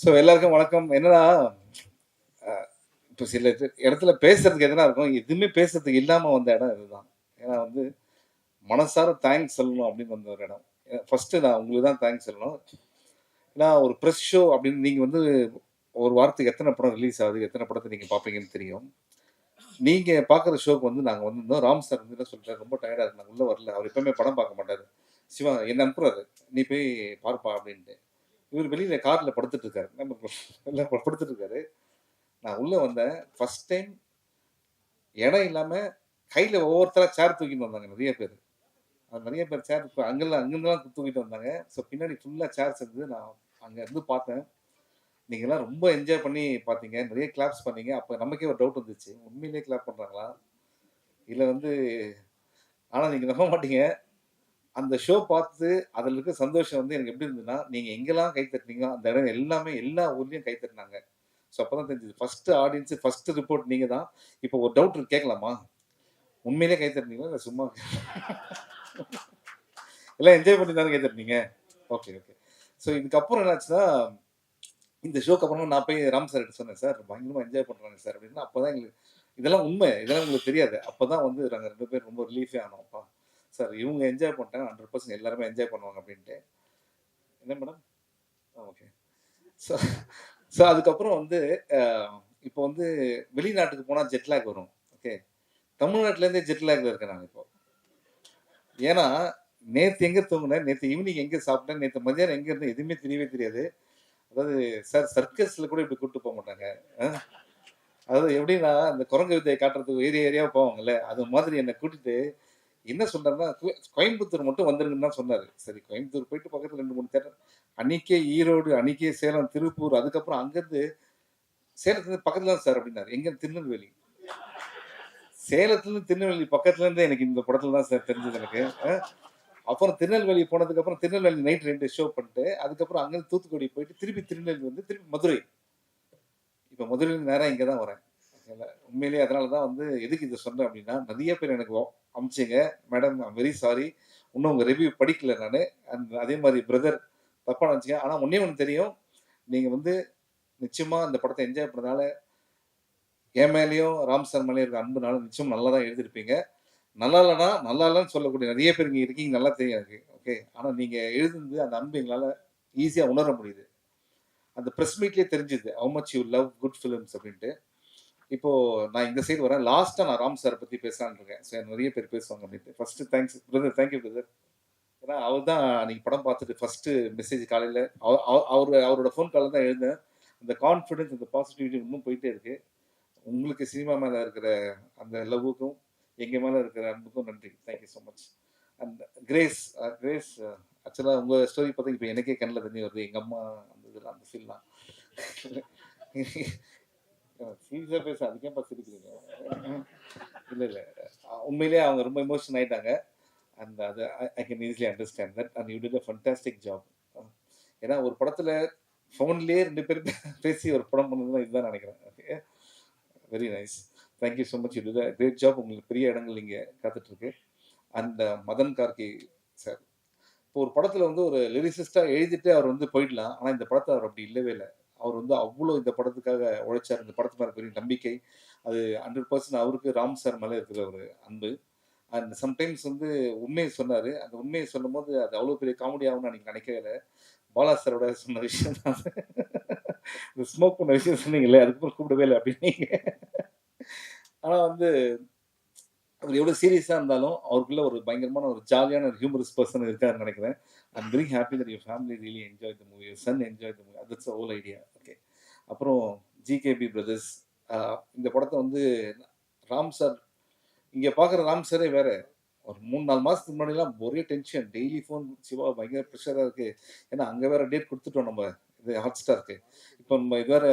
So எல்லாருக்கும் வணக்கம். என்னன்னா இப்போ சில இடத்துல பேசுறதுக்கு எதனா இருக்கும் எதுவுமே பேசுறதுக்கு இல்லாமல் வந்த இடம் இதுதான். ஏன்னா வந்து மனசார தேங்க்ஸ் சொல்லணும் அப்படின்னு வந்த ஒரு இடம். ஃபர்ஸ்ட் நான் உங்களுக்கு தான் தேங்க்ஸ் சொல்லணும். ஏன்னா ஒரு ப்ரெஸ் ஷோ அப்படின்னு நீங்கள் வந்து ஒரு வாரத்துக்கு எத்தனை படம் ரிலீஸ் ஆகுது எத்தனை படத்தை நீங்கள் பார்ப்பீங்கன்னு தெரியும். நீங்கள் பார்க்குற ஷோக்கு வந்து நாங்கள் வந்திருந்தோம். ராம் சார் வந்து என்ன சொல்கிறார் ரொம்ப டயர்டாக இருக்கு நான் உள்ளே வரல. அவர் எப்பவுமே படம் பார்க்க மாட்டார். சிவா என்ன அனுப்புறாரு. நீ போய் பார்ப்பா அப்படின்ட்டு. இவர் வெளியில கார்ல படுத்துட்டு இருக்காரு நம்ம படுத்துட்டு இருக்காரு நான் உள்ள வந்தேன். ஃபர்ஸ்ட் டைம் இடம் இல்லாம கையில ஒவ்வொருத்தரா சேர் தூக்கிட்டு வந்தாங்க நிறைய பேர். அது நிறைய பேர் சேர் அங்கெல்லாம் அங்கிருந்துலாம் தூக்கிட்டு வந்தாங்க. ஸோ பின்னாடி ஃபுல்லா சேர்ஸ் இருந்து நான் அங்க இருந்து பார்த்தேன். நீங்கள்லாம் ரொம்ப என்ஜாய் பண்ணி பார்த்தீங்க. நிறைய கிளாப்ஸ் பண்ணீங்க. அப்போ நமக்கே ஒரு டவுட் வந்துச்சு. உண்மையிலேயே கிளாப் பண்ணுறாங்களா இல்லை வந்து ஆனால் நீங்கள் நம்ப மாட்டீங்க. அந்த ஷோ பார்த்து அதில் இருக்க சந்தோஷம் வந்து எனக்கு எப்படி இருந்ததுன்னா நீங்கள் எங்கெல்லாம் கை தட்டினீங்களோ அந்த இடம் எல்லாமே எல்லா ஊர்லேயும் கை தட்டினாங்க. ஸோ அப்பதான் தெரிஞ்சது. ஃபஸ்ட்டு ஆடியன்ஸு ஃபஸ்ட்டு ரிப்போர்ட் நீங்கள் தான் இப்போ ஒரு டவுட் கேட்கலாமா? உண்மையிலே கை தட்டினீங்களா இல்லை சும்மா? எல்லாம் என்ஜாய் பண்ணி தானே கை தட்டினீங்க? ஓகே ஓகே ஸோ இதுக்கப்புறம் என்னாச்சுன்னா இந்த ஷோக்கு அப்புறமா நான் போய் ராம் சார் சொன்னேன் சார் பயங்கரமாக என்ஜாய் பண்ணுறாங்க சார் அப்படின்னா அப்பதான் எங்களுக்கு இதெல்லாம் உண்மை. இதெல்லாம் உங்களுக்கு தெரியாது. அப்போ தான் வந்து நாங்கள் ரெண்டு பேரும் ரொம்ப ரிலீஃபே ஆனோம் அப்பா. சார் இவங்க என்ஜாய் பண்ணிட்டாங்க ஹண்ட்ரட் பர்சன்ட் எல்லாருமே என்ஜாய் பண்ணுவாங்க அப்படின்ட்டு. என்ன மேடம் ஓகே ஸோ ஸோ அதுக்கப்புறம் வந்து இப்போ வந்து வெளிநாட்டுக்கு போனால் ஜெட்லாக் வரும் ஓகே தமிழ்நாட்டிலேருந்தே ஜெட்லாக்ல இருக்கேன் நான் இப்போ. ஏன்னா நேற்று எங்கே தூங்கினேன்? நேற்று ஈவினிங் எங்கே சாப்பிட்டேன்? நேற்று மதியானம் எங்கே இருந்தேன்? எதுவுமே தெரியவே தெரியாது. அதாவது சார் சர்க்கஸில் கூட இப்படி கூப்பிட்டு போக மாட்டாங்க. அதாவது எப்படின்னா அந்த குரங்கு வித்தையை காட்டுறதுக்கு ஏரியா ஏரியாவை போவாங்கல்ல அது மாதிரி என்னை கூட்டிட்டு என்ன சொன்னார்னா கோயம்புத்தூர் மட்டும் வந்துருங்கன்னு தான் சொன்னார். சரி கோயம்புத்தூர் போயிட்டு பக்கத்தில் ரெண்டு மூணு தேட்டர். அன்னைக்கே ஈரோடு அன்னைக்கே சேலம் திருப்பூர் அதுக்கப்புறம் அங்கேருந்து சேலத்துல பக்கத்தில் பக்கத்துல தான் சார் அப்படின்னாரு. எங்க? திருநெல்வேலி. சேலத்துலேருந்து திருநெல்வேலி பக்கத்துலேருந்தே எனக்கு இந்த படத்துல தான் சார் தெரிஞ்சது எனக்கு. அப்புறம் திருநெல்வேலி போனதுக்கு அப்புறம் திருநெல்வேலி நைட் ரெண்டு ஷோ பண்ணிட்டு அதுக்கப்புறம் அங்கிருந்து தூத்துக்குடி போயிட்டு திருப்பி திருநெல்வேலி வந்து திருப்பி மதுரை. இப்ப மதுரையில நேரம் இங்கே தான் வரேன். உண்மையிலேயே அதனால தான் வந்து எதுக்கு இதை சொன்னேன் அப்படின்னா நிறைய பேர் எனக்கு அமிச்சிங்க. மேடம் வெரி சாரி இன்னும் உங்கள் ரிவ்யூ படிக்கல நான். அண்ட் அதே மாதிரி பிரதர் தப்பாக நினச்சிங்க. ஆனால் ஒன்றே ஒன்று தெரியும். நீங்கள் வந்து நிச்சயமாக இந்த படத்தை என்ஜாய் பண்ணதால என் மேலேயும் ராம் சார் மேலேயும் இருக்க அன்புனால நிச்சயம் நல்லா தான் எழுதியிருப்பீங்க. நல்லா இல்லைனா நல்லா இல்லைன்னு சொல்லக்கூடிய நிறைய பேர் இங்கே இருக்கீங்க. நல்லா தெரியும் எனக்கு. ஓகே ஆனால் நீங்கள் எழுதுனது அந்த அன்பு எங்களால் ஈஸியாக உணர முடியுது. அந்த ப்ரெஸ் மீட்லேயே தெரிஞ்சுது. How much you love good films அப்படின்ட்டு. இப்போ நான் இந்த சைடு வரேன். லாஸ்ட்டாக நான் ராம் சாரை பற்றி பேசலான்னு இருக்கேன். ஸோ நிறைய பேர் பேசுவாங்க அப்படின்ட்டு. First thanks brother thank you brother ஏன்னா அவர் தான் நீங்கள் படம் பார்த்துட்டு ஃபர்ஸ்ட் மெசேஜ் காலையில் அவர் அவரோட ஃபோன் காலில் தான் எழுந்தேன் அந்த கான்ஃபிடன்ஸ் அந்த பாசிட்டிவிட்டி இன்னும் போயிட்டே இருக்கு. உங்களுக்கு சினிமா மேலே இருக்கிற அந்த லவ்வுக்கும் எங்கள் மேலே இருக்கிற அன்புக்கும் நன்றி. Thank you so much and Grace Grace ஆக்சுவலாக உங்கள் ஸ்டோரி பார்த்தா இப்போ எனக்கே கண்ணில் தண்ணி வருது. எங்கள் அம்மா அந்த இதெல்லாம் அந்த ஃபீல்லாம் சீரியஸாக பேச அதுக்கே பார்த்து சிரிக்கிறீங்க இல்லை. இல்லை உண்மையிலேயே அவங்க ரொம்ப எமோஷன் ஆகிட்டாங்க அண்ட் அது I can easily understand that and you did a fantastic job ஏன்னா ஒரு படத்தில் ஃபோன்லேயே ரெண்டு பேர் பேசி ஒரு படம் பண்ணதுன்னா இதுதான் நினைக்கிறேன். Okay very nice thank you so much இது கிரேட் ஜாப் உங்களுக்கு பெரிய இடங்கள் இங்கே காத்துட்ருக்கு. And uh, Madhan Karky sir. இப்போ ஒரு படத்தில் வந்து ஒரு லிரிசிஸ்டாக எழுதிட்டு அவர் வந்து போயிடலாம். ஆனால் இந்த படத்தை அவர் அப்படி இல்லவே இல்லை. அவர் வந்து அவ்வளோ இந்த படத்துக்காக உழைச்சார். இந்த படத்து மேலே பெரிய நம்பிக்கை. அது ஹண்ட்ரட் பர்சன்ட் அவருக்கு ராம் சார் மேலே இருக்கிற ஒரு அன்பு. அண்ட் சம்டைம்ஸ் வந்து உண்மையை சொன்னார். அந்த உண்மையை சொல்லும் போது அது அவ்வளோ பெரிய காமெடி ஆகும்னு நீங்கள் நினைக்கவே இல்லை. பாலா சாரோட சொன்ன விஷயம் தான் இந்த ஸ்மோக் பண்ண விஷயம் சொன்னீங்களே அதுக்கப்புறம் கூப்பிடவே இல்லை அப்படின்னு ஆனால் வந்து அவர் எவ்வளோ சீரியஸாக இருந்தாலும் அவருக்குள்ள ஒரு பயங்கரமான ஒரு ஜாலியான ஒரு ஹியூமரஸ் பர்சன் இருக்காருன்னு நினைக்கிறேன். I'm very happy that your family really enjoy the movie son enjoy the movie that's all idea okay அப்புறம் ஜிகேபி பிரதர்ஸ் இந்த படத்தை வந்து ராம் சார் இங்கே பார்க்குற ராம் சாரே வேறு. ஒரு மூணு நாலு மாதத்துக்கு முன்னாடிலாம் ஒரே டென்ஷன் டெய்லி ஃபோன் சிவா பயங்கர ப்ரெஷராக இருக்குது ஏன்னா அங்கே வேற டேட் கொடுத்துட்டோம் நம்ம. இது ஹாட் ஸ்டாருக்கு இப்போ நம்ம இது வேற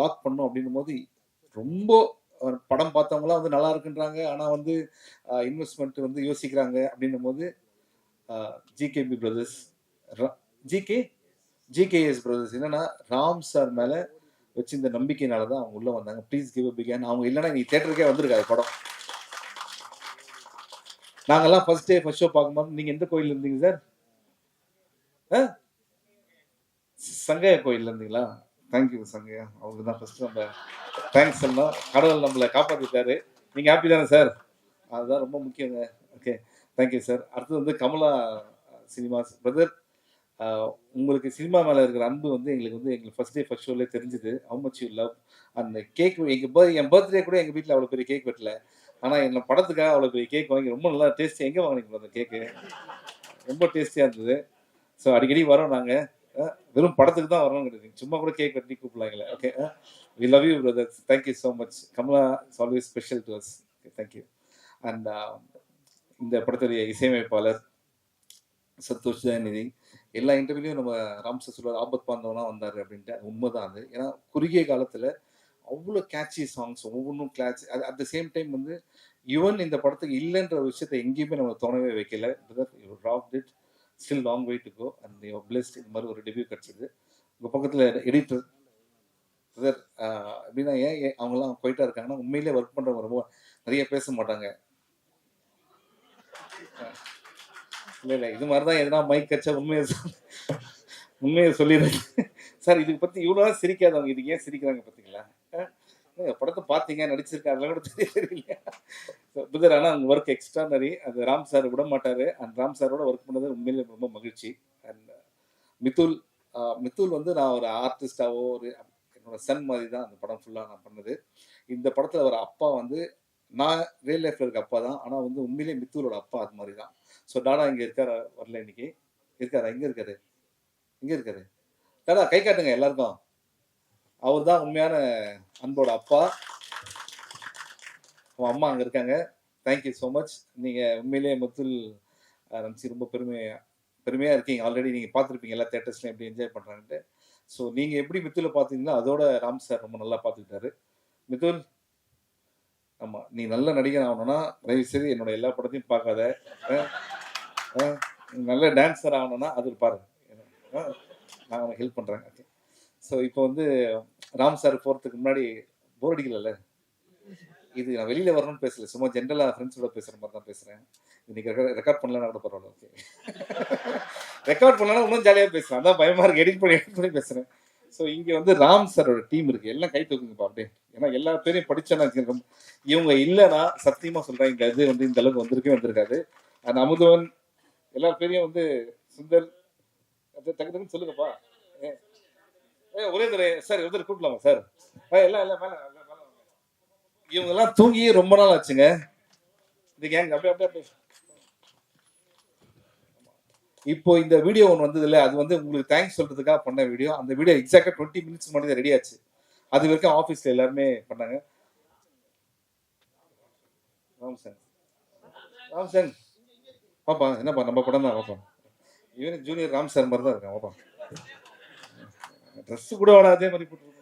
லாக் பண்ணோம் அப்படின்னும் போது ரொம்ப படம் பார்த்தவங்களாம் வந்து நல்லா இருக்குன்றாங்க. ஆனால் வந்து இன்வெஸ்ட்மெண்ட் வந்து யோசிக்கிறாங்க அப்படின்னும் போது GKP brothers GK GKS brothers என்னன்னா ராம் சார் மேலே வச்சு இந்த நம்பிக்கையினால தான் அவங்க உள்ளே வந்தாங்க. ப்ளீஸ் கிவ் பிகேன் அவங்க இல்லைன்னா நீ தேட்டருக்கே வந்திருக்காது படம். நாங்கெல்லாம் ஃபர்ஸ்ட் டே ஃபர்ஸ்ட் ஷோ பார்க்கும்போது நீங்கள் எந்த கோயில் இருந்தீங்க சார்? சங்கையா கோயில் இருந்தீங்களா? Thank you Sankaiya. அவங்க தான் ஃபர்ஸ்ட் நம்ம தேங்க்ஸ் சொல்லணும் கடவுள் நம்மளை காப்பாற்றிட்டாரு நீங்கள் ஹாப்பி தானே சார்? அதுதான் ரொம்ப முக்கியங்க. ஓகே தேங்க்யூ சார் அடுத்தது வந்து கமலா சினிமாஸ் பிரதர் உங்களுக்கு சினிமா மேலே இருக்கிற அன்பு வந்து எங்களுக்கு வந்து எங்களுக்கு ஃபர்ஸ்ட் டே ஃபர்ஸ்ட் ஷோலே தெரிஞ்சுது. ஹவு மச் யூ லவ் அந்த கேக் எங்கள் பர்த் என் பர்த்டே கூட எங்கள் வீட்டில் அவ்வளோ பெரிய கேக் வெட்டல. ஆனால் என்ன படத்துக்காக அவ்வளோ பெரிய கேக் வாங்கி ரொம்ப நல்லா டேஸ்டி எங்கே வாங்கினீங்க அந்த கேக்கு ரொம்ப டேஸ்டியாக இருந்தது. ஸோ அடிக்கடி வரோம் நாங்கள் வெறும் படத்துக்கு தான் வரணும் கிடையாது. சும்மா கூட கேக் வெட்டி கூப்பிடலாங்களே. Okay we love you brothers thank you so much Kamala is always special to us thank you and இந்த படத்துடைய இசையமைப்பாளர் சந்தோஷ் ஜெயநிதி. எல்லா இன்டர்வியூலையும் நம்ம ராம் சொல்லுவார் ஆபத் பாந்தவனா வந்தார் அப்படின்ட்டு. அது உண்மைதான் அது. ஏன்னா குறுகிய காலத்தில் அவ்வளோ கேட்சி சாங்ஸ் ஒவ்வொன்றும் கிளாச் அது அட் த சேம் டைம் வந்து யுவன் இந்த படத்துக்கு இல்லைன்ற விஷயத்தை எங்கேயுமே நம்ம தோணவே வைக்கல. Rock it still long way to go and you blessed இந்த மாதிரி ஒரு டெபியூ கிடச்சிது. உங்கள் பக்கத்தில் எடிட்டர் அப்படின்னா ஏன் ஏன் அவங்கெல்லாம் போயிட்டா இருக்காங்கன்னா உண்மையிலே ஒர்க் பண்ணுறவங்க ரொம்ப நிறைய பேச மாட்டாங்க. இல்லை இல்லை இது மாதிரி தான் எதனா மைக் கச்சா உண்மையை உண்மையை சொல்லிடுறேன். சார் இதுக்கு பற்றி இவ்வளோ சிரிக்காதவங்க இதுக்கு ஏன் சிரிக்கிறாங்க பார்த்தீங்களா அஹ், படத்தை பார்த்தீங்க நடிச்சிருக்காங்க அதெல்லாம் கூட தெரிய தெரியலையா புதர் ஆனால் அவங்க ஒர்க் எக்ஸ்ட்ரானரி அது ராம் சார் விட மாட்டார். அண்ட் ராம் சாரோட ஒர்க் பண்ணது உண்மையிலே ரொம்ப மகிழ்ச்சி. அண்ட் uh, மித்துல் மித்துல் வந்து நான் ஒரு ஆர்டிஸ்டாவோ ஒரு என்னோட சன் மாதிரி தான் அந்த படம் ஃபுல்லாக நான் பண்ணது. இந்த படத்தில் ஒரு அப்பா வந்து நான் ரியல் லைஃப்ல இருக்க அப்பா தான். ஆனால் வந்து உண்மையிலேயே மித்துலோட அப்பா அது மாதிரி தான் ஸோ டாடா இங்கே இருக்காரா? வரல இன்னைக்கு. இருக்காரா? இங்கே இருக்காரு? இங்கே இருக்காரு? டாடா கை காட்டுங்க எல்லாருக்கும். அவர் தான் உண்மையான அன்போட அப்பா. அவன் அம்மா அங்கே இருக்காங்க. தேங்க்யூ ஸோ மச் நீங்கள் உண்மையிலேயே முத்துல் அஹ், நினச்சி ரொம்ப பெருமையாக பெருமையாக இருக்கீங்க. ஆல்ரெடி நீங்கள் பார்த்துருப்பீங்க எல்லா தேட்டர்ஸ்லையும் எப்படி என்ஜாய் பண்ணுறாங்கன்ட்டு ஸோ நீங்கள் எப்படி மித்துல பார்த்தீங்கன்னா அதோட ராம் சார் ரொம்ப நல்லா பார்த்துக்கிட்டாரு. மித்துல் ஆமாம் நீ நல்ல நடிகர் ஆகணும்னா தயவு செய்து என்னோட எல்லா படத்தையும் பார்க்காத. நல்ல டான்ஸர் ஆகணும்னா அது பாரு. நான் உனக்கு ஹெல்ப் பண்ணுறேன் ஓகே ஸோ இப்போ வந்து ராம் சார் போகிறதுக்கு முன்னாடி போர் அடிக்கல இது நான் வெளியில் வரணும்னு பேசல. சும்மா ஜென்ரலாக ஃப்ரெண்ட்ஸோட பேசுகிற மாதிரி தான் பேசுகிறேன் இன்னைக்கு ரெக்கார்ட் ரெக்கார்ட் பண்ணலன்னா கூட பரவாயில்ல ஓகே ரெக்கார்ட் பண்ணலன்னா இன்னும் ஜாலியாக பேசுகிறேன் அதான் பயமாக இருக்கு. எடிட் பண்ணி எடிட் பண்ணி பேசுகிறேன் ஸோ இங்கே வந்து ராம் சாரோட டீம் இருக்கு. எல்லாம் கை தூக்குங்கப்பா அப்படியே ஏன்னா எல்லா பேரையும் படிச்சேன்னா இவங்க இல்லைன்னா சத்தியமா சொல்றேன் இங்கே அது வந்து இந்த அளவுக்கு வந்திருக்கே வந்திருக்காது. அந்த அமுதவன் எல்லா பேரையும் வந்து சுந்தர் அது டக்கு டக்குன்னு சொல்லுங்கப்பா. ஏ, ஒரே தடவை சார் ஒருத்தர் கூப்பிடலாமா சார் எல்லாம் எல்லாம் மேலே இவங்க எல்லாம் தூங்கி ரொம்ப நாள் ஆச்சுங்க. இந்த கேங் அப்படியே அப்படியே அப்படியே. இப்போ இந்த வீடியோ ஒன்று வந்தது இல்லை அது வந்து உங்களுக்கு தேங்க்ஸ் சொல்றதுக்காக பண்ண வீடியோ அந்த வீடியோ எக்ஸாக்டா டுவெண்ட்டி மினிட்ஸ் முன்னாடி ரெடி ஆச்சு. அது வரைக்கும் ஆஃபீஸில் எல்லாருமே பண்ணாங்க. ராம் சார் ராம் சார் பாப்பா என்னப்பா நம்ம படம் தான் பாப்பா. இவன் ஜூனியர் ராம் சார் மாதிரி தான் இருக்கான் பாப்பா. ட்ரெஸ் கூட வாடா அதே மாதிரி போட்டு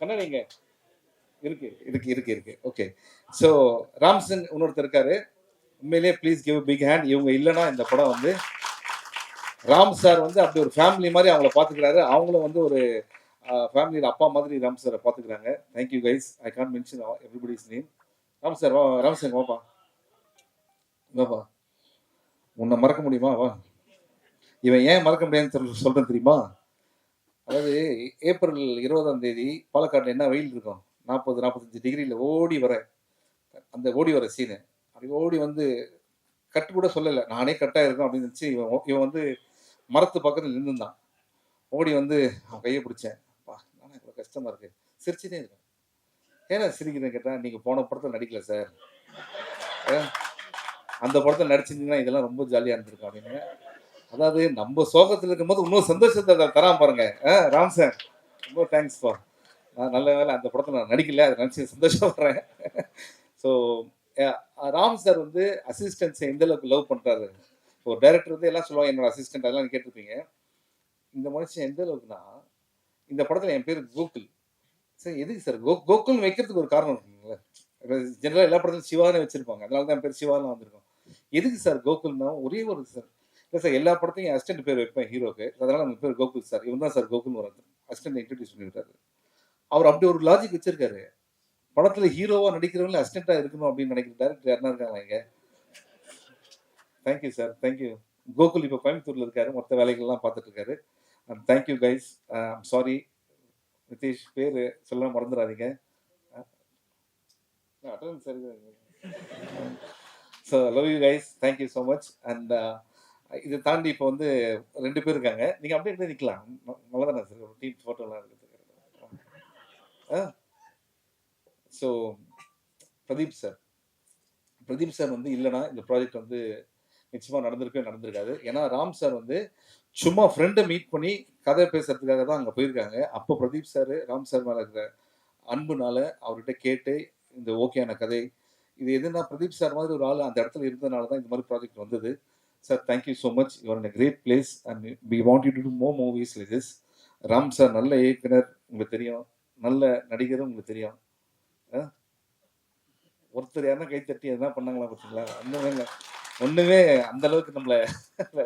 கண்ணாடிங்க. இருக்கு இருக்கு இருக்கு இருக்கு. ஓகே ஸோ ராம்சன் இன்னொருத்தர் இருக்காரு. உண்மையிலேயே ப்ளீஸ் கிவ் பிக் ஹேண்ட் இவங்க இல்லைன்னா இந்த படம் வந்து ராம் சார் வந்து அப்படி ஒரு ஃபேமிலி மாதிரி அவங்கள பார்த்துக்கிறாரு. அவங்களும் வந்து ஒரு ஃபேமிலியில் அப்பா மாதிரி ராம் சாரை பார்த்துக்கிறாங்க. Thank you guys I can't mention everybody's name Ram sir வா ராம் சார் வாப்பா. வாப்பா. உன்னை மறக்க முடியுமா? வா. இவன் ஏன் மறக்க முடியாதுன்னு சொல்லி தெரியுமா? அதாவது ஏப்ரல் இருபதாம் தேதி பாலக்காட்டில் என்ன வெயில் இருக்கும்? நாற்பது நாற்பத்தஞ்சு டிகிரியில் ஓடி வர அந்த ஓடி வர சீனு அப்படி ஓடி வந்து கட்டு கூட சொல்லலை. நானே கட்டாக இருக்கும் அப்படின்னு நினச்சி இவன் இவன் வந்து மரத்து பக்கத்தில் நின்றுந்தான் ஓடி வந்து அவன் கையை பிடிச்சேன். பா நானே இவ்வளோ கஷ்டமாக இருக்கு? சிரிச்சுட்டே இருக்கேன் ஏன்னா சிரிக்கிறேன் கேட்டால் நீங்கள் போன படத்தில் நடிக்கல சார். அந்த படத்தில் நடிச்சிருந்தீங்கன்னா இதெல்லாம் ரொம்ப ஜாலியாக இருந்திருக்கும் அப்படின்னு அதாவது நம்ம சோகத்தில் இருக்கும்போது இன்னும் சந்தோஷத்தை தரான் பாருங்க. ராம் சார் ரொம்ப தேங்க்ஸ்ப்பா நான் நல்ல வேலை அந்த படத்தில் நான் நடிக்கல அதை நினச்சி சந்தோஷப்படுறேன். ஸோ ராம் சார் வந்து அசிஸ்டன்ஸை எந்த அளவுக்கு லவ் பண்ணுறாரு ஒரு டைரக்டர் வந்து எல்லாம் சொல்லுவாங்க என்னோட அசிஸ்டன்ட் அதெல்லாம் கேட்டிருப்பீங்க. இந்த மனுஷன் எந்த அளவுக்குன்னா இந்த படத்தில் என் பேர் கோகுல். சார் எதுக்கு சார் கோ கோகுல் வைக்கிறதுக்கு ஒரு காரணம் இருக்குங்களா? ஜென்ரலாக எல்லா படத்துலையும் சிவானே வச்சிருப்பாங்க. அதனால தான் என் பேர் சிவான்னு வந்திருக்கும். எதுக்கு சார் கோகுல்னா ஒரே ஒரு சார். இல்லை சார் எல்லா படத்தையும் அசிஸ்டன்ட் பேர் வைப்பேன் ஹீரோக்கு. அதனால அந்த பேர் கோகுல் சார். இவன் தான் சார் கோகுல் வர அசிஸ்டன்ட் இன்ட்ரடியூஸ் பண்ணிவிட்டாரு அவர் அப்படி ஒரு லாஜிக் வச்சிருக்காரு. படத்துல ஹீரோவா நடிக்கிறவங்க அசிஸ்டண்டா இருக்கணும் அப்படின்னு நினைக்கிற டேரக்டர் யாருன்னா இருக்காங்க இங்க? தேங்க்யூ சார் தேங்க்யூ கோகுல் இப்போ கோயம்புத்தூர்ல இருக்காரு. மொத்த வேலைகள்லாம் பார்த்துட்டு இருக்காரு. And thank you guys I'm sorry Nitish பேர் சொல்ல மறந்துடாதீங்க. Uh, அட்டன் சரி so love you guys thank you so much and இதை தாண்டி இப்போ வந்து ரெண்டு பேர் இருக்காங்க. நீங்கள் அப்படியே நிற்கலாம் நல்லா தானே சார் ஒரு டீம் ஃபோட்டோலாம் இருக்குது so Pradeep sir Pradeep sir வந்து இல்லைன்னா இந்த ப்ராஜெக்ட் வந்து நிச்சயமாக நடந்திருக்கவே நடந்திருக்காது. ஏன்னா ராம் சார் வந்து சும்மா ஃப்ரெண்டை மீட் பண்ணி கதை பேசுறதுக்காக தான் அங்கே போயிருக்காங்க. அப்போ பிரதீப் சார் ராம் சார் மேலே இருக்கிற அன்புனால அவர்கிட்ட கேட்டு இந்த ஓகேயான கதை. இது எதுனா பிரதீப் சார் மாதிரி ஒரு ஆள் அந்த இடத்துல இருந்ததுனால தான் இந்த மாதிரி ப்ராஜெக்ட் வந்தது. Sir thank you so much your in great place and we want you to do more movies like this Ram sir நல்ல இயக்குனர் உங்களுக்கு தெரியும். நல்ல நடிகரும் உங்களுக்கு தெரியும். ஒருத்தர் யாருன்னா கை தட்டி எதனா பண்ணாங்களா பார்த்தீங்களா ஒன்றுமே இல்லை ஒன்றுமே அந்த அளவுக்கு நம்மளை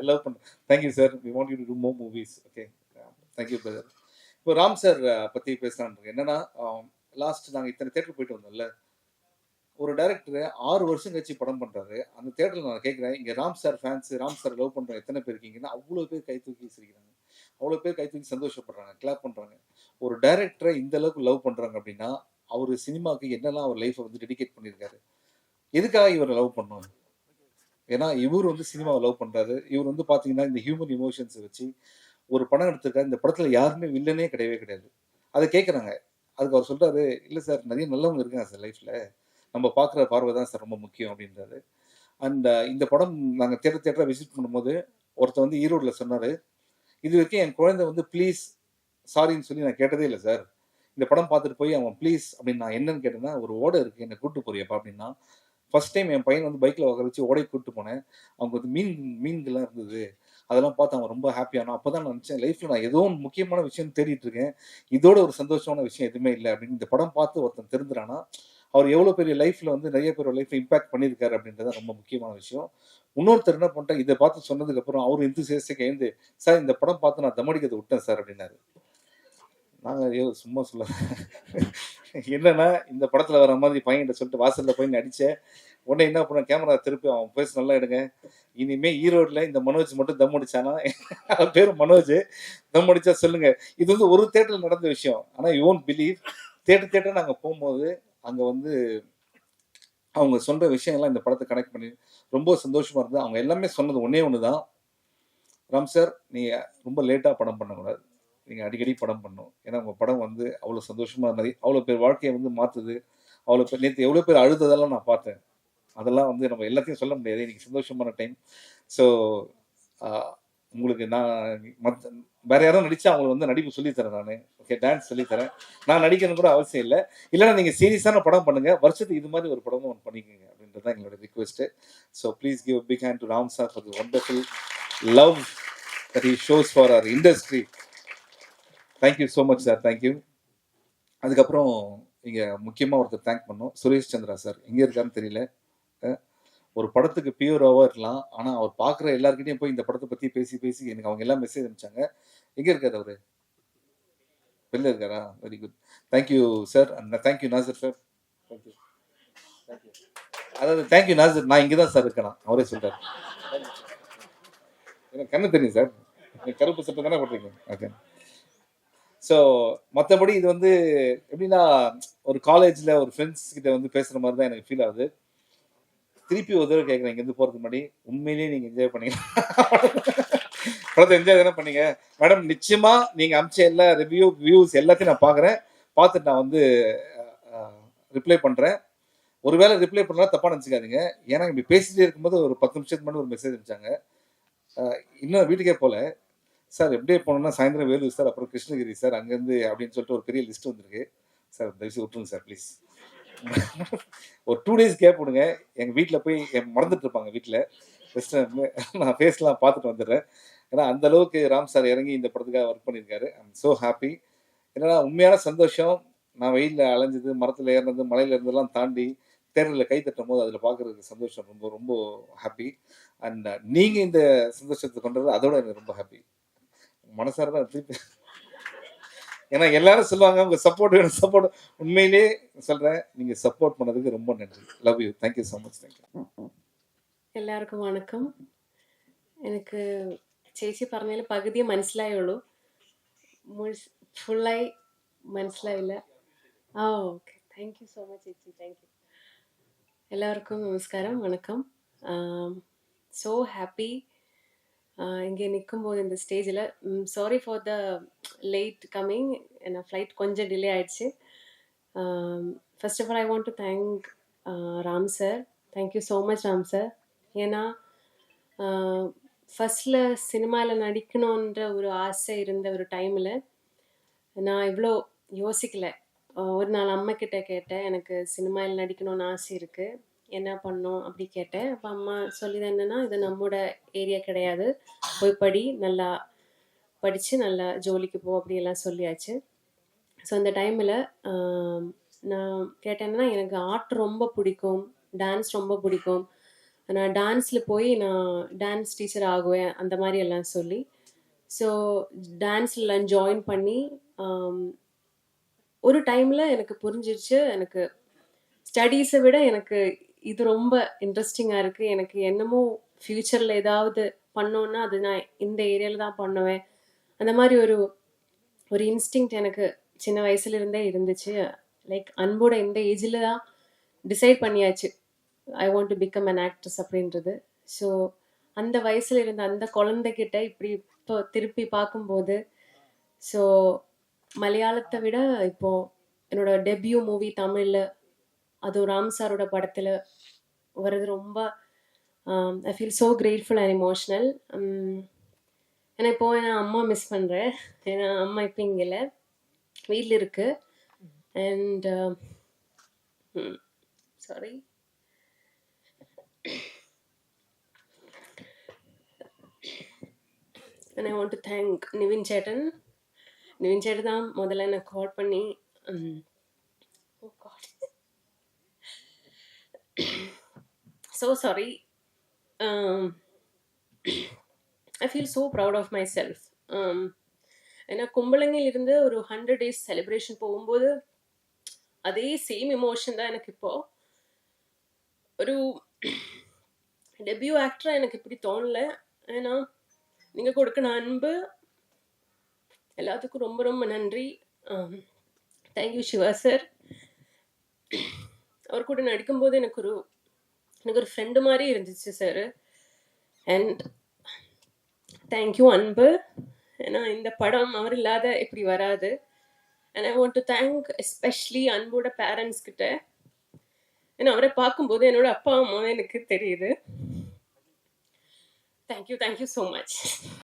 லவ் பண்ண thank you sir we want you to do more movies okay thank you brother இப்போ ராம் சார் பற்றி பேசலான்னு என்னன்னா லாஸ்ட் நாங்கள் இத்தனை தேட்டர் போயிட்டு வந்தோம்ல. ஒரு டைரக்டர் ஆறு வருஷம் கழிச்சு படம் பண்ணுறாரு அந்த தேட்டரில் நான் கேட்குறேன் இங்கே Ram sir fans Ram sir love பண்ணுறோம் எத்தனை பேர் இருக்கீங்கன்னா அவ்வளோ பேர் கை தூக்கி சிரிக்கிறாங்க. அவ்வளோ பேர் கை தூக்கி சந்தோஷப்படுறாங்க கிளாப் பண்ணுறாங்க ஒரு டைரக்டரை இந்த அளவுக்கு லவ் பண்ணுறாங்க அப்படின்னா அவர் சினிமாவுக்கு என்னெல்லாம் அவர் லைஃப்பை வந்து டெடிகேட் பண்ணியிருக்காரு? எதுக்காக இவரை லவ் பண்ணோம்? ஏன்னா இவர் வந்து சினிமாவை லவ் பண்ணுறாரு இவர் வந்து பார்த்தீங்கன்னா இந்த ஹியூமன் இமோஷன்ஸை வச்சு ஒரு படம் எடுத்திருக்காரு. இந்த படத்தில் யாருமே வில்லனே கிடையவே கிடையாது. அதை கேட்குறாங்க அதுக்கு அவர் சொல்கிறாரு இல்லை சார் நிறைய நல்லவங்க இருக்காங்க சார் லைஃப்பில் நம்ம பார்க்குற பார்வை தான் சார் ரொம்ப முக்கியம் அப்படின்றாரு. அண்ட் இந்த படம் நாங்கள் தேட்டர் தேட்டராக விசிட் பண்ணும்போது ஒருத்தர் வந்து ஈரோடில் சொன்னார் இது வரைக்கும் என் குழந்தை வந்து ப்ளீஸ் சாரின்னு சொல்லி நான் கேட்டதே இல்லை சார் இந்த படம் பார்த்துட்டு போய் அவன் ப்ளீஸ் அப்படின்னு நான் என்னன்னு கேட்டேன்னா ஒரு ஓடை இருக்கு என்னை கூப்பிட்டு போறியப்பா அப்படின்னா ஃபர்ஸ்ட் டைம் என் பையன் வந்து பைக்கில் உட்கார வச்சு ஓடை கூப்பிட்டு போனேன். அவங்க வந்து மீன் மீன்கள்லாம் இருந்தது. அதெல்லாம் பார்த்து அவன் ரொம்ப ஹாப்பியானோ அப்போ தான் நான் நினச்சேன் லைஃப்பில் நான் ஏதோ ஒன்று முக்கியமான விஷயம் தேடிட்டு இருக்கேன். இதோட ஒரு சந்தோஷமான விஷயம் எதுவுமே இல்லை அப்படின்னு இந்த படம் பார்த்து ஒருத்தன் தெரிஞ்சுறானா அவர் எவ்வளோ பெரிய லைஃப்பில் வந்து நிறைய பேர் லைஃப் இம்பாக்ட் பண்ணியிருக்காரு அப்படின்றது ரொம்ப முக்கியமான விஷயம். இன்னொருத்தர் என்ன பண்ணிட்டேன் இதை பார்த்து சொன்னதுக்கப்புறம் அவர் சேர்த்து எழுந்து சார் இந்த படம் பார்த்து நான் தமடிக்கிறத விட்டேன் சார் அப்படின்னாரு. நாங்கள் ஐயோ சும்மா சொல்ல என்னன்னா இந்த படத்தில் வர மாதிரி பையன்கிட்ட சொல்லிட்டு வாசலில் போய் அடித்தேன் உடனே என்ன பண்ண கேமரா திருப்பி அவன் பேச நல்லா எடுங்க. இனிமே ஈரோட்ல இந்த மனோஜ் மட்டும் தம் அடிச்சானா? அவன் பேர் மனோஜ். தம் அடிச்சா சொல்லுங்க. இது வந்து ஒரு தேட்டரில் நடந்த விஷயம். ஆனால் you won't believe theatre theatre நாங்கள் போகும்போது அங்கே வந்து அவங்க சொல்ற விஷயங்கள்லாம் இந்த படத்தை கனெக்ட் பண்ணி ரொம்ப சந்தோஷமா இருந்தது. அவங்க எல்லாமே சொன்னது ஒன்னே ஒன்று தான் ராம் சார் நீங்கள் ரொம்ப லேட்டாக படம் பண்ணக்கூடாது. நீங்கள் அடிக்கடி படம் பண்ணணும். ஏன்னா உங்கள் படம் வந்து அவ்வளோ சந்தோஷமா இருந்தது. அவ்வளோ பேர் வாழ்க்கையை வந்து மாற்றுது அவ்வளோ பேர் நேற்று எவ்வளோ பேர் அழுததெல்லாம் நான் பார்த்தேன். அதெல்லாம் வந்து நம்ம எல்லாத்தையும் சொல்ல முடியாது. இன்னைக்கு சந்தோஷமான டைம் ஸோ உங்களுக்கு நான் மற்ற வேற யாரும் நடிச்சா அவங்களுக்கு வந்து நடிப்பு சொல்லித்தரேன் நான். ஓகே டான்ஸ் சொல்லித்தரேன் நான் நடிக்கணும் கூட அவசியம் இல்லை. இல்லைன்னா நீங்கள் சீரியஸான படம் பண்ணுங்க. வருஷத்துக்கு இது மாதிரி ஒரு படமும் ஒன்று பண்ணிக்கோங்க அப்படின்றது தான் எங்களோட request so please give big hand to Ram sir for the wonderful love that he shows for our industry thank you so much sir thank you அதுக்கப்புறம் இங்கே முக்கியமாக ஒருத்தர் தேங்க் பண்ணோம். சுரேஷ் சந்திரா சார் எங்கே இருக்காருன்னு தெரியல. ஒரு படத்துக்கு பியூராவாக இருக்கலாம். ஆனால் அவர் பார்க்குற எல்லாருக்கிட்டையும் போய் இந்த படத்தை பற்றி பேசி பேசி எனக்கு அவங்க எல்லாம் மெசேஜ் அனுப்பிச்சாங்க. எங்கே இருக்கார் அவர்? வெளில இருக்காரா? Very good thank you sir and thank you Nassar sir thank you thank you அதாவது தேங்க்யூ நாசர் நான் இங்கே தான் சார் இருக்கேன். அவரே சொல்கிறார் எனக்கு கண்ணு தெரியும் சார் கருப்பு சட்டை தானே போட்டிருக்கேன் ஓகே ஸோ மற்றபடி இது வந்து எப்படின்னா ஒரு காலேஜில் ஒரு ஃப்ரெண்ட்ஸ் கிட்ட வந்து பேசுகிற மாதிரி தான் எனக்கு ஃபீல் ஆகுது. திருப்பி ஒரு தடவை கேட்குறேன் இங்கேருந்து போகிறதுக்கு முன்னாடி. உண்மையிலேயே நீங்கள் என்ஜாய் பண்ணீங்க. படத்தை என்ஜாய் தானே பண்ணீங்க? மேடம் நிச்சயமாக நீங்கள் அமிச்ச எல்லா ரிவ்யூ வியூஸ் எல்லாத்தையும் நான் பார்க்குறேன் பார்த்துட்டு நான் வந்து ரிப்ளை பண்ணுறேன் ஒருவேளை ரிப்ளை பண்ணலாம் தப்பாக நினச்சிக்காதீங்க. ஏன்னா இப்படி பேசிகிட்டே இருக்கும்போது ஒரு பத்து நிமிஷத்துக்கு முன்னாடி ஒரு மெசேஜ் அனுப்பிச்சாங்க. இன்னும் வீட்டுக்கே போகல சார் எப்படியே போனோம்னா சாயந்தரம் வேலூர் சார் அப்புறம் கிருஷ்ணகிரி சார் அங்கேருந்து அப்படின்னு சொல்லிட்டு ஒரு பெரிய லிஸ்ட் வந்திருக்கு. சார் தயவுசு விட்டுருங்க சார் ப்ளீஸ் ஒரு டூ டேஸ் கேப் விடுங்க. எங்கள் வீட்டில் போய் என் மறந்துட்டு இருப்பாங்க வீட்டில் ஜஸ்ட் நான் ஃபேஸ்லாம் பார்த்துட்டு வந்துடுறேன். ஏன்னா அந்த அளவுக்கு ராம் சார் இறங்கி இந்த படத்துக்காக ஒர்க் பண்ணியிருக்காரு. ஐம் ஸோ ஹாப்பி ஏன்னா உண்மையான சந்தோஷம். நான் வெயிலில் அலைஞ்சது மரத்தில் ஏறினது மலையில இருந்தெல்லாம் தாண்டி தேர்தலில் கை தட்டும் போது அதில் பார்க்குறதுக்கு சந்தோஷம். ரொம்ப ரொம்ப ஹாப்பி அண்ட் நீங்கள் இந்த சந்தோஷத்தை கொண்டது அதோட எனக்கு ரொம்ப ஹாப்பி மனசார தான் திருப்பி ஏன்னா எல்லாரும் சொல்லுவாங்க உங்க சப்போர்ட் வேணும் சப்போர்ட் உண்மையிலே சொல்றேன் நீங்க சப்போர்ட் பண்ணதுக்கு ரொம்ப நன்றி love you thank you so much thank you எல்லாருக்கும் வணக்கம் എനിക്ക് ചേച്ചി പറഞ്ഞതിൽ പകുതിയെ മനസ്സിലായുള്ളൂ മുഴുസ് ഫുള്ളായി മനസ്സിലായില്ല ആ okay thank you so much ചേച്ചി താങ്ക് யூ எல்லாருக்கும் நமஸ்காரம் வணக்கம் ஸோ ஹாப்பி இங்கே நிற்கும்போது இந்த ஸ்டேஜில் sorry for the late coming என்ன ஃப்ளைட் கொஞ்சம் டிலே ஆயிடுச்சு. First of all I want to thank Ram sir thank you so much Ram sir ஏன்னா ஃபஸ்ட்டில் சினிமாவில் நடிக்கணுன்ற ஒரு ஆசை இருந்த ஒரு டைமில் நான் இவ்வளோ யோசிக்கலை. ஒரு நாள் அம்மாகிட்ட கேட்டேன் எனக்கு சினிமாவில் நடிக்கணும்னு ஆசை இருக்குது என்ன பண்ணணும் அப்படி கேட்டேன். அப்போ அம்மா சொல்லிது என்னன்னா இது நம்மளோட ஏரியா கிடையாது. போய் படி நல்லா படித்து நல்லா ஜோலிக்கு போ அப்படியெல்லாம் சொல்லியாச்சு. ஸோ அந்த டைமில் நான் கேட்டேன்னா எனக்கு ஆர்ட் ரொம்ப பிடிக்கும். டான்ஸ் ரொம்ப பிடிக்கும். நான் டான்ஸில் போய் நான் டான்ஸ் டீச்சர் ஆகுவேன் அந்த மாதிரி எல்லாம் சொல்லி. ஸோ டான்ஸ்லாம் ஜாயின் பண்ணி ஒரு டைமில் எனக்கு புரிஞ்சிருச்சு. எனக்கு ஸ்டடீஸை விட எனக்கு இது ரொம்ப இன்ட்ரெஸ்டிங்காக இருக்குது எனக்கு என்னமோ ஃப்யூச்சரில் ஏதாவது பண்ணோன்னா அது நான் இந்த ஏரியாவில் தான் பண்ணுவேன். அந்த மாதிரி ஒரு ஒரு இன்ஸ்டிங் எனக்கு சின்ன வயசுல இருந்தே இருந்துச்சு. லைக் அன்போட இந்த ஏஜில் தான் டிசைட் பண்ணியாச்சு. I want to become an actress அப்படின்றது. ஸோ அந்த வயசில் இருந்த அந்த குழந்தைகிட்ட இப்படி இப்போ திருப்பி பார்க்கும்போது ஸோ மலையாளத்தை விட இப்போது என்னோட டெபியூ மூவி தமிழில் அதுவும் ராம் சாரோட படத்தில் வர்றது ரொம்ப I feel so grateful and emotional ஏன்னா இப்போ நான் அம்மா மிஸ் பண்ணுறேன் ஏன்னா அம்மா இப்போ இங்கே இல்லை. வீட்டில் இருக்கு. And sorry and I want to thank Nivin chettan Nivin chettan தான் முதல்ல எனக்கு கால் பண்ணி ஓ god so sorry I feel so proud of myself ஏன்னா கும்பலங்கிலிருந்து ஒரு ஹண்ட்ரட் டேஸ் செலிப்ரேஷன் போகும்போது அதே சேம் எமோஷன் தான் எனக்கு இப்போ. ஒரு டெபியூ ஆக்டராக எனக்கு இப்படி தோணல. ஏன்னா நீங்கள் கொடுக்கணும் அன்பு எல்லாத்துக்கும் ரொம்ப ரொம்ப நன்றி. தேங்க்யூ சிவா சார் அவர் கூட நடிக்கும்போது எனக்கு ஒரு எனக்கு ஒரு ஃப்ரெண்டு மாதிரி இருந்துச்சு சார் அண்ட் தேங்க்யூ அன்பு. ஏன்னா இந்த படம் அவர் இல்லாத இப்படி வராது. And I want to thank especially அன்போட பேரண்ட்ஸ் கிட்ட. ஏன்னா அவரை பார்க்கும்போது என்னோட அப்பா அம்மாவே எனக்கு தெரியுது. Thank you thank you so much